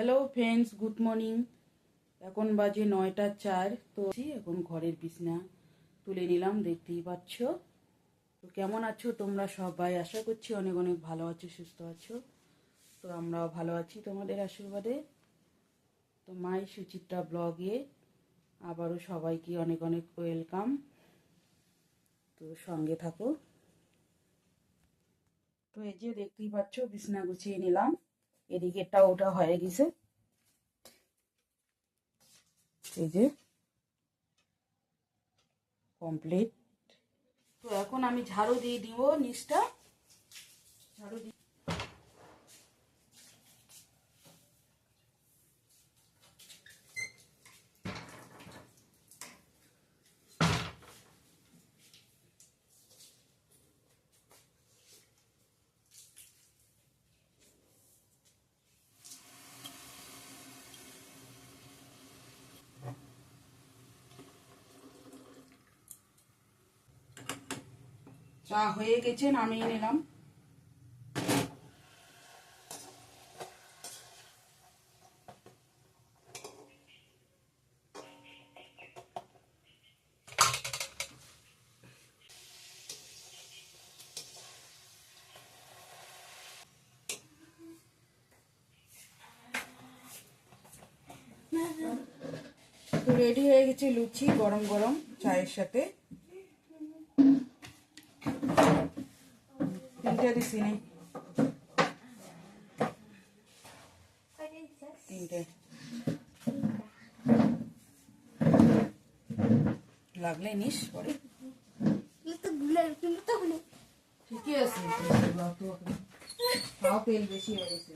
Hello friends good morning এখন বাজে নয়টা চার, তো এখন ঘরের বিছনা তুলে নিলাম, দেখতেই পাচ্ছ। তো কেমন আছো তোমরা সবাই? আশা করছি অনেক অনেক ভালো আছো, সুস্থ আছো। তো আমরাও ভালো আছি তোমাদের আশীর্বাদে। তো মাই সুচিত্রা ব্লগে আবারও সবাইকে অনেক অনেক ওয়েলকাম। তো সঙ্গে থাকো। তো এই যে দেখতেই পাচ্ছ, বিছনা গুছিয়ে নিলাম। এদিকেরটা ওটা হয়ে গেছে। এই যে কমপ্লিট তো এখন আমি ঝাড়ু দিয়ে দিব নিচটা। ঝাড়ু দিয়ে চা হয়ে গেছে নামিয়ে নিলাম। রেডি হয়ে গেছে লুচি গরম গরম চায়ের সাথে। তিনটে দিছি নেই তিনটে। লাগলে নিস পরে। ঠিকই আছে তাও তেল বেশি হয়ে গেছে।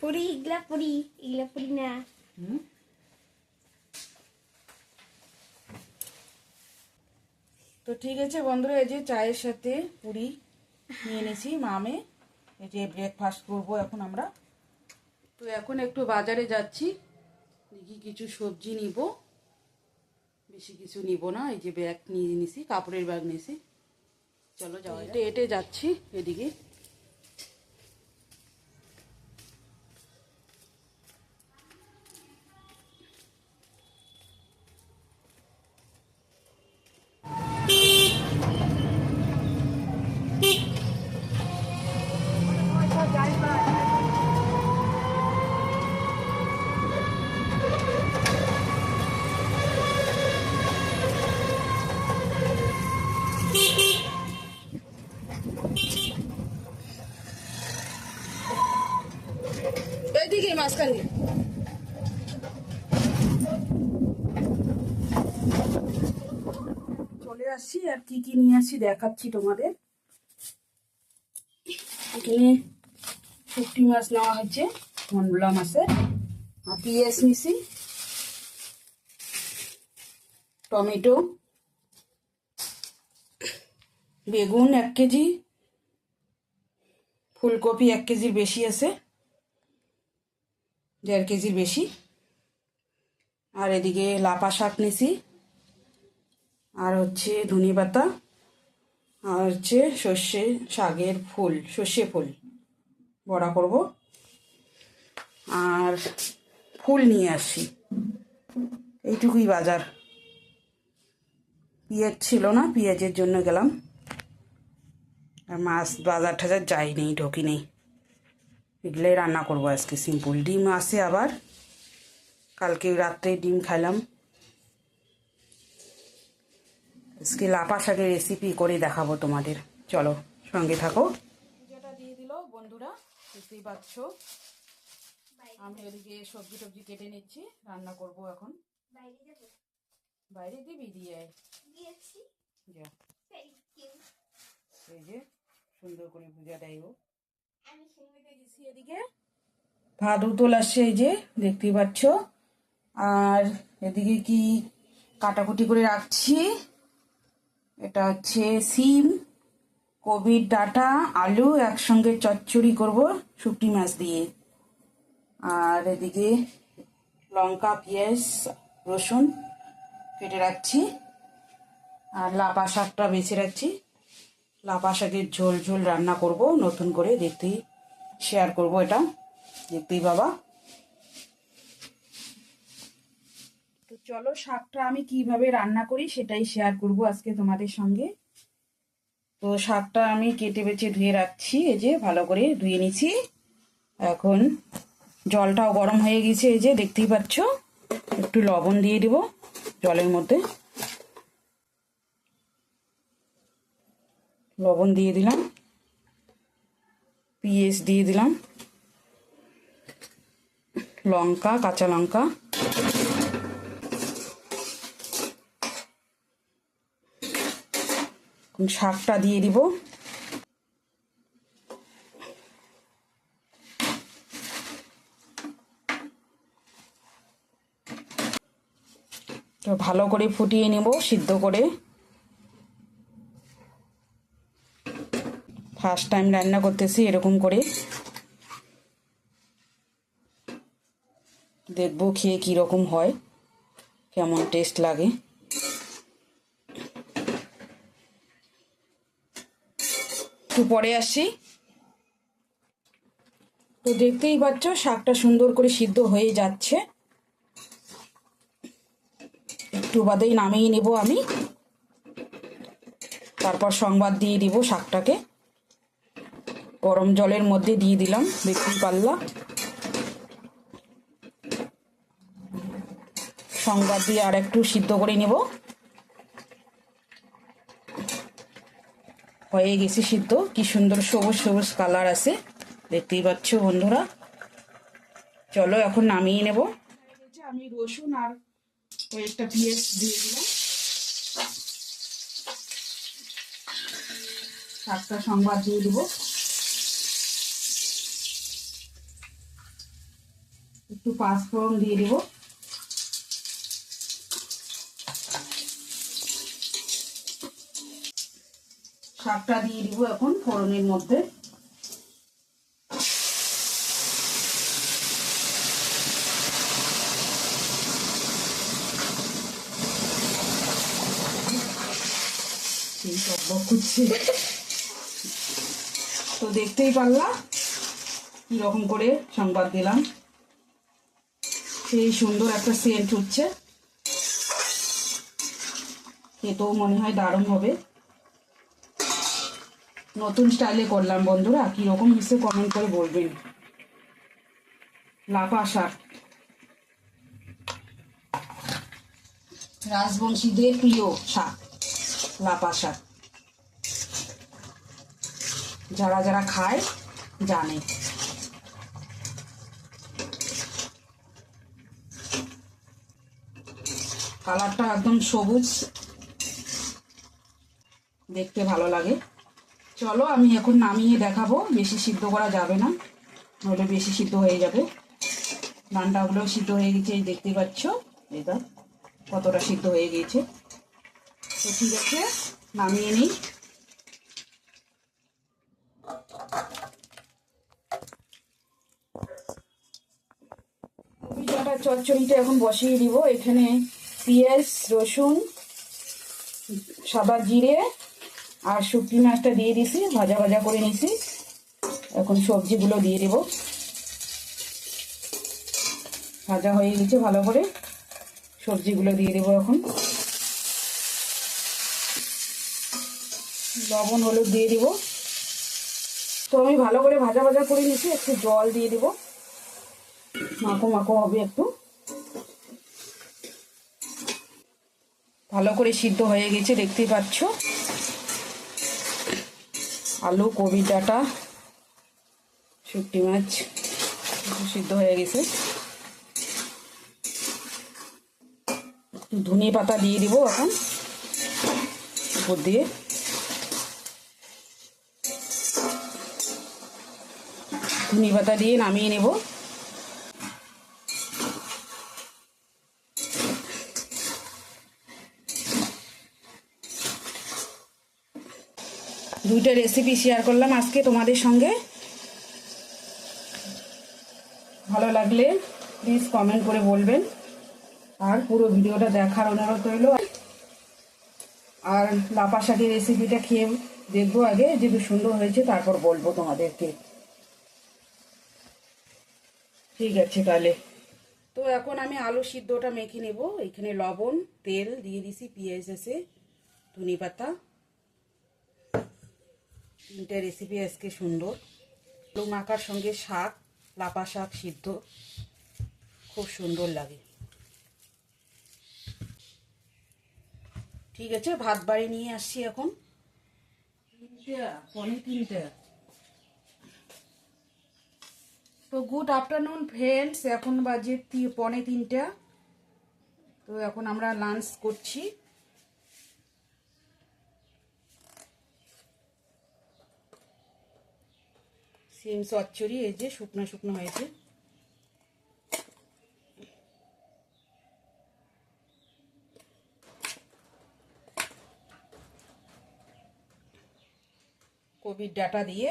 পুরি ইগলা পুরি ইগলা পুরি না। হুম? ঠিক আছে বন্ধুরা, এই যে চায়ের সাথে পুরি নিয়ে নিয়েছি মামে। এই যে ব্রেকফাস্ট করব এখন আমরা। তো এখন একটু বাজারে যাচ্ছি। দেখি কিছু সবজি নিব। বেশি কিছু নিব না, এই যে ব্যাগ নিয়ে নিছি কাপড়ের ব্যাগ নিয়েছি। চলো যাওয়া হেঁটে হেঁটে যাচ্ছি এদিকে এইদিকে মাঝখানে চলে আসছি আর কি কি দেখাচ্ছি তোমাদের। এখানে শুকটি মাছ নেওয়া হচ্ছে মনগুলা মাছের। আর পিঁয়াজ নিছি। টমেটো। বেগুন এক কেজি। ফুলকপি এক কেজির বেশি আছে, দেড় কেজির বেশি। আর এদিকে লাপা শাক নিছি। আর হচ্ছে ধনে পাতা। আর হচ্ছে সর্ষে শাকের ফুল, সর্ষে ফুল বড়া করব। আর ফুল নিয়ে আসি। এইটুকুই বাজার। পেঁয়াজ ছিল না, পেঁয়াজের জন্য গেলাম। আর মাছ বাজার টাজার যাই নেই, ঢোকি নেই। এগুলোই রান্না করব আজকে। সিম্পল। ডিম আছে আবার। কালকে রাত্রে ডিম খাইলাম। আজকে লাপা শাকের রেসিপি করে দেখাবো তোমাদের। চলো সঙ্গে থাকো। যেটা দিয়ে দিল বন্ধুরা বুঝতেই পারছ? আমি এদিকে সবজি টবজি কেটে নিচ্ছি রান্না করব এখন। বাইরে দিবি? দিয়ে. এই যে সুন্দর করে শুনতে গেছি এদিকে। ভাত উতল আসছে এই যে দেখতেই পাচ্ছ। আর এদিকে কি কাটাকুটি করে রাখছি। এটা হচ্ছে সিম কবির ডাটা, আলু, একসঙ্গে চচ্চড়ি করব শুকটি মাছ দিয়ে। আর এদিকে লঙ্কা, পেঁয়াজ, রসুন কেটে রাখছি। আর লাপা শাকটা বেছে রাখছি। লাপা শাকের ঝোল ঝোল রান্না করব, নতুন করে দেখতেই শেয়ার করব এটা। দেখতেই বাবা চলো, শাকটা আমি কীভাবে রান্না করি সেটাই শেয়ার করব আজকে তোমাদের সঙ্গে। তো শাকটা আমি কেটে বেছে ধুয়ে রাখছি, এই যে ভালো করে ধুয়ে নিছি। এখন জলটাও গরম হয়ে গেছে, এই যে দেখতেই পাচ্ছ, একটু লবণ দিয়ে দিব জলের মধ্যে। লবণ দিয়ে দিলাম, পিঁয়াজ দিয়ে দিলাম, লঙ্কা, কাঁচা লঙ্কা। শাকটা দিয়ে দিব। তো ভালো করে ফুটিয়ে নেব, সিদ্ধ করে। ফার্স্ট টাইম রান্না করতেছি এরকম করে। দেখব খেয়ে কীরকম হয়, কেমন টেস্ট লাগে। একটু পরে আসি। তো দেখতেই পাচ্ছ, শাকটা সুন্দর করে সিদ্ধ হয়ে যাচ্ছে। একটু বাদেই নামিয়ে নেব আমি। তারপর সংবাদ দিয়ে দিব শাকটাকে। গরম জলের মধ্যে দিয়ে দিলাম, দেখতেই পারলাম সংবাদ দিয়ে আর একটু সিদ্ধ করে নেব। হয়ে গেছে সিদ্ধ। কি সুন্দর সবুজ সবুজ কালার আছে। দেখতেই পাচ্ছ বন্ধুরা। চলো এখন নামিয়ে নেব। আমি রসুন আর কয়েকটা পেঁয়াজ দিয়ে দিলাম। সাতটা সংবাদ দিয়ে দেবো। একটু পাঁচফোড়ন দিয়ে দিব। শাকটা দিয়ে দিব এখন ফোড়নের মধ্যে। তো দেখতেই পারলা কীরকম করে সংবাদ দিলাম। সেই সুন্দর একটা সেন্ট উঠছে। খেতেও মনে হয় দারুণ হবে। নতুন স্টাইলে করলাম বন্ধুরা, কীরকম হিসেবে কমেন্ট করে বলবেন। লাফা শাক রাজবংশীদের প্রিয় শাক লাফা শাক যারা যারা খায়, জানে। কালারটা একদম সবুজ। দেখতে ভালো লাগে। চলো, আমি এখন নামিয়ে দেখাবো। বেশি সিদ্ধ করা যাবে না, নইলে বেশি সিদ্ধ হয়ে যাবে। ডান্ডাগুলো সিদ্ধ হয়ে গেছে দেখতে পাচ্ছ? এটা কতটা সিদ্ধ হয়ে গিয়েছে তো ঠিক আছে, নামিয়ে নিই। চচ্চড়িটা এখন বসিয়ে দিব। এখানে পেঁয়াজ, রসুন, সাদা জিরে আর শুকনো মাছটা দিয়ে দিছি ভাজা ভাজা করে নিছি এখন সবজিগুলো দিয়ে দেব। ভাজা হয়ে গেছে ভালো করে। সবজিগুলো দিয়ে দেবো এখন। লবণ, হলুদ দিয়ে দিব। তো আমি ভালো করে ভাজা ভাজা করে নিছি একটু জল দিয়ে দেব। মাখো মাখো হবে একটু। ভালো করে সিদ্ধ হয়ে গেছে, দেখতেই পাচ্ছ। আলু কবি ডাটা, শুটকি মাছ সিদ্ধ হয়ে গেছে। ধনে পাতা দিয়ে দিব এখন, উপর দিয়ে। ধনে পাতা দিয়ে নামিয়ে নেব। দুইটা রেসিপি শেয়ার করলাম আজকে তোমাদের সঙ্গে। ভালো লাগলে প্লিজ কমেন্ট করে বলবেন। আর পুরো ভিডিওটা দেখার অনুরোধ রইল। আর লাপা শাকের রেসিপিটা খেয়ে দেখব আগে, যদি সুন্দর হয়েছে তারপর বলব তোমাদেরকে। ঠিক আছে তাহলে। তো এখন আমি আলু সিদ্ধটা মেখে নেব। এখানে লবণ, তেল দিয়ে দিছি, পেঁয়াজ আছে ধনে পাতা তিনটে রেসিপি আজকে সুন্দর। আলু মাখার সঙ্গে শাক, লাপা শাক সিদ্ধ। খুব সুন্দর লাগে। ঠিক আছে, ভাত বাড়ি নিয়ে আসছি এখন। তিনটা তো গুড আফটারনুন ফ্রেন্ডস এখন বাজে পৌনে তিনটা। তো এখন আমরা লাঞ্চ করছি। সিম চচ্চড়ি এই যে শুকনো শুকনো হয়েছে। কবির ডাটা দিয়ে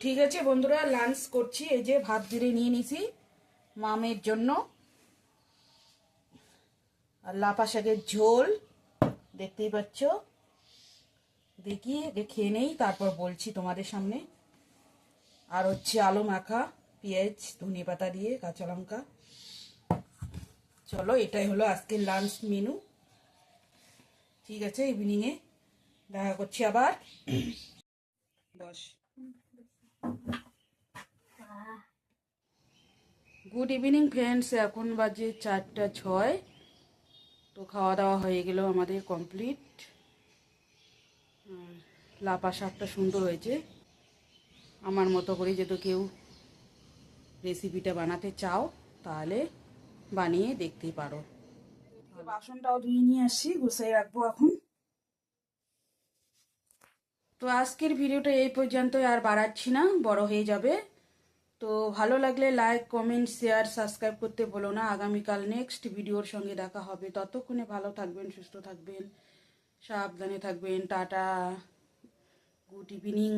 ঠিক আছে বন্ধুরা লাঞ্চ করছি। এই যে ভাত দিলে নিয়ে নিছি মামের জন্য। আর লাপা শাকের ঝোল দেখতেই পাচ্ছ। দেখি আগে খেয়ে নেই তারপর বলছি তোমাদের সামনে। আর হচ্ছে আলু মাখা পেঁয়াজ ধনে পাতা দিয়ে কাঁচা লঙ্কা। চলো এটাই হলো আজকের লাঞ্চ মেনু ঠিক আছে ইভিনিংয়ে দেখা করছি আবার। বস গুড ইভিনিং ফ্রেন্ডস এখন বাজে চারটা ছয়। তো খাওয়া দাওয়া হয়ে গেল আমাদের কমপ্লিট লাপা শাকটা সুন্দর হয়েছে। আমার মতো করে যদি কেউ রেসিপিটা বানাতে চাও, তাহলে বানিয়ে দেখতেই পারো। বাসনটাও ধুয়ে নিয়ে আসছি গুছিয়ে রাখব এখন। তো আজকের ভিডিওটা এই পর্যন্তই, আর বাড়াচ্ছি না, বড় হয়ে যাবে। তো ভালো লাগলে লাইক কমেন্ট শেয়ার সাবস্ক্রাইব করতে বলো না। আগামীকাল নেক্সট ভিডিওর সঙ্গে দেখা হবে। ততক্ষণে ভালো থাকবেন, সুস্থ থাকবেন, সাবধানে থাকবেন। Tata good evening